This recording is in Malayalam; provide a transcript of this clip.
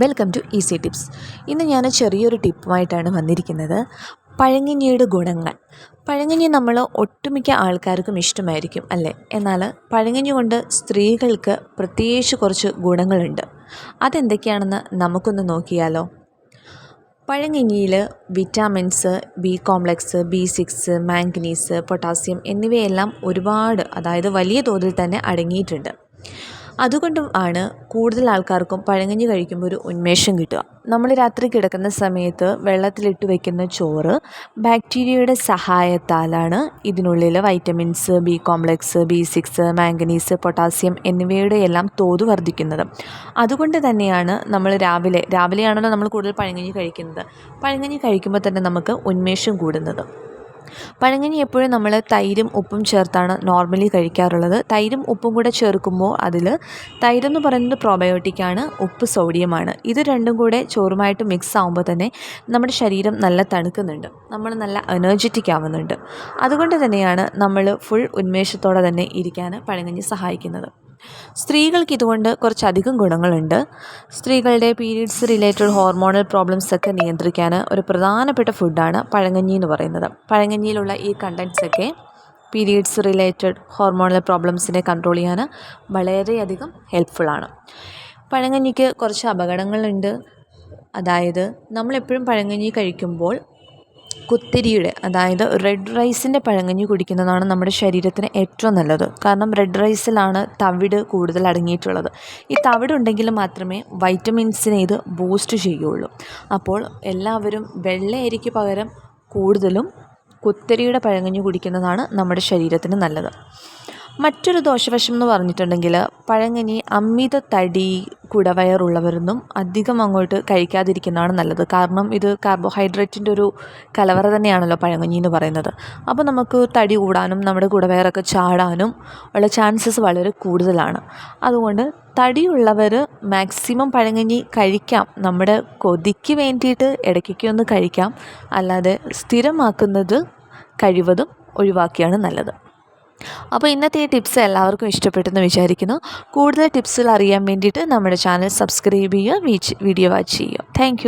വെൽക്കം ടു ഈസി ടിപ്സ് ഇന്ന് ഞാൻ ചെറിയൊരു ടിപ്പുമായിട്ടാണ് വന്നിരിക്കുന്നത്. പഴങ്ങിഞ്ഞിയുടെ ഗുണങ്ങൾ. പഴങ്ങിഞ്ഞി നമ്മൾ ഒട്ടുമിക്ക ആൾക്കാർക്കും ഇഷ്ടമായിരിക്കും അല്ലേ? എന്നാൽ പഴങ്ങിഞ്ഞി കൊണ്ട് സ്ത്രീകൾക്ക് പ്രത്യേകിച്ച് കുറച്ച് ഗുണങ്ങളുണ്ട്. അതെന്തൊക്കെയാണെന്ന് നമുക്കൊന്ന് നോക്കിയാലോ. പഴങ്ങിഞ്ഞിയിൽ vitamins B complex B six manganese potassium എന്നിവയെല്ലാം ഒരുപാട് അതായത് വലിയ തോതിൽ തന്നെ അടങ്ങിയിട്ടുണ്ട്. അതുകൊണ്ടും ആണ് കൂടുതൽ ആൾക്കാർക്കും പഴങ്കഞ്ഞി കഴിക്കുമ്പോൾ ഒരു ഉന്മേഷം കിട്ടുക. നമ്മൾ രാത്രി കിടക്കുന്ന സമയത്ത് വെള്ളത്തിലിട്ട് വെക്കുന്ന ചോറ് ബാക്ടീരിയയുടെ സഹായത്താലാണ് ഇതിനുള്ളിൽ vitamins B complex B six manganese potassium എന്നിവയുടെ എല്ലാം തോത് വർദ്ധിക്കുന്നത്. അതുകൊണ്ട് തന്നെയാണ് നമ്മൾ രാവിലെ രാവിലെയാണല്ലോ നമ്മൾ കൂടുതൽ പഴങ്കഞ്ഞി കഴിക്കുന്നത്. പഴങ്കഞ്ഞി കഴിക്കുമ്പോൾ തന്നെ നമുക്ക് ഉന്മേഷം കൂടുന്നത്. പഴങ്കഞ്ഞി എപ്പോഴും നമ്മൾ തൈരും ഉപ്പും ചേർത്താണ് നോർമലി കഴിക്കാറുള്ളത്. തൈരും ഉപ്പും കൂടെ ചേർക്കുമ്പോൾ അതിൽ തൈരെന്ന് പറയുന്നത് പ്രോബയോട്ടിക്കാണ് ഉപ്പ് സോഡിയമാണ് ഇത് രണ്ടും കൂടെ ചോറുമായിട്ട് മിക്സ് ആകുമ്പോൾ തന്നെ നമ്മുടെ ശരീരം നല്ല തണുക്കുന്നുണ്ട്. നമ്മൾ നല്ല എനർജറ്റിക് ആവുന്നുണ്ട്. അതുകൊണ്ട് തന്നെയാണ് നമ്മൾ ഫുൾ ഉന്മേഷത്തോടെ തന്നെ ഇരിക്കാൻ പഴങ്കഞ്ഞി സഹായിക്കുന്നത്. സ്ത്രീകൾക്ക് ഇതുകൊണ്ട് കുറച്ചധികം ഗുണങ്ങളുണ്ട്. സ്ത്രീകളുടെ പീരീഡ്സ് റിലേറ്റഡ് ഹോർമോണൽ പ്രോബ്ലംസ് ഒക്കെ നിയന്ത്രിക്കാൻ ഒരു പ്രധാനപ്പെട്ട ഫുഡാണ് പഴങ്കഞ്ഞി എന്ന് പറയുന്നത്. പഴങ്കഞ്ഞിയിലുള്ള ഈ കണ്ടൻസൊക്കെ പീരീഡ്സ് റിലേറ്റഡ് ഹോർമോണൽ പ്രോബ്ലംസിനെ കൺട്രോൾ ചെയ്യാൻ വളരെയധികം ഹെൽപ്ഫുള്ളാണ് പഴങ്കഞ്ഞിക്ക് കുറച്ച് അപകടങ്ങളുണ്ട്. അതായത് നമ്മളെപ്പോഴും പഴങ്കഞ്ഞി കഴിക്കുമ്പോൾ കുത്തിരിയുടെ അതായത് റെഡ് റൈസിന്റെ പഴങ്കഞ്ഞി കുടിക്കുന്നതാണ് നമ്മുടെ ശരീരത്തിന് ഏറ്റവും നല്ലത്. കാരണം റെഡ് റൈസിലാണ് തവിട് കൂടുതൽ അടങ്ങിയിട്ടുള്ളത്. ഈ തവിട് ഉണ്ടെങ്കിൽ മാത്രമേ വൈറ്റമിൻസിനെ ഇത് ബൂസ്റ്റ് ചെയ്യുള്ളൂ. അപ്പോൾ എല്ലാവരും വെള്ളയരിക്ക് പകരം കൂടുതലും കുത്തരിയുടെ പഴങ്കഞ്ഞി കുടിക്കുന്നതാണ് നമ്മുടെ ശരീരത്തിന് നല്ലത്. മറ്റൊരു ദോഷവശം എന്ന് പറഞ്ഞിട്ടുണ്ടെങ്കിൽ പഴങ്കഞ്ഞി അമിത തടി കുടവയറുള്ളവരൊന്നും അധികം അങ്ങോട്ട് കഴിക്കാതിരിക്കുന്നതാണ് നല്ലത്. കാരണം ഇത് കാർബോഹൈഡ്രേറ്റിന്റെ ഒരു കലവറ തന്നെയാണല്ലോ പഴങ്കഞ്ഞി എന്ന് പറയുന്നത്. അപ്പോൾ നമുക്ക് തടി കൂടാനും നമ്മുടെ കുടവയറൊക്കെ ചാടാനും ഉള്ള ചാൻസസ് വളരെ കൂടുതലാണ്. അതുകൊണ്ട് തടിയുള്ളവർ മാക്സിമം പഴങ്കഞ്ഞി കഴിക്കാം. നമ്മുടെ കൊതിക്ക് വേണ്ടിയിട്ട് ഇടയ്ക്കൊക്കെ ഒന്ന് കഴിക്കാം. അല്ലാതെ സ്ഥിരമാക്കുന്നത് കഴിവതും ഒഴിവാക്കിയാണ് നല്ലത്. അപ്പോൾ ഇന്നത്തെ ഈ ടിപ്സ് എല്ലാവർക്കും ഇഷ്ടപ്പെട്ടെന്ന് വിചാരിക്കുന്നു. കൂടുതൽ ടിപ്സുകൾ അറിയാൻ വേണ്ടിയിട്ട് നമ്മുടെ ചാനൽ സബ്സ്ക്രൈബ് ചെയ്യുക വീഡിയോ വാച്ച് ചെയ്യുക. താങ്ക്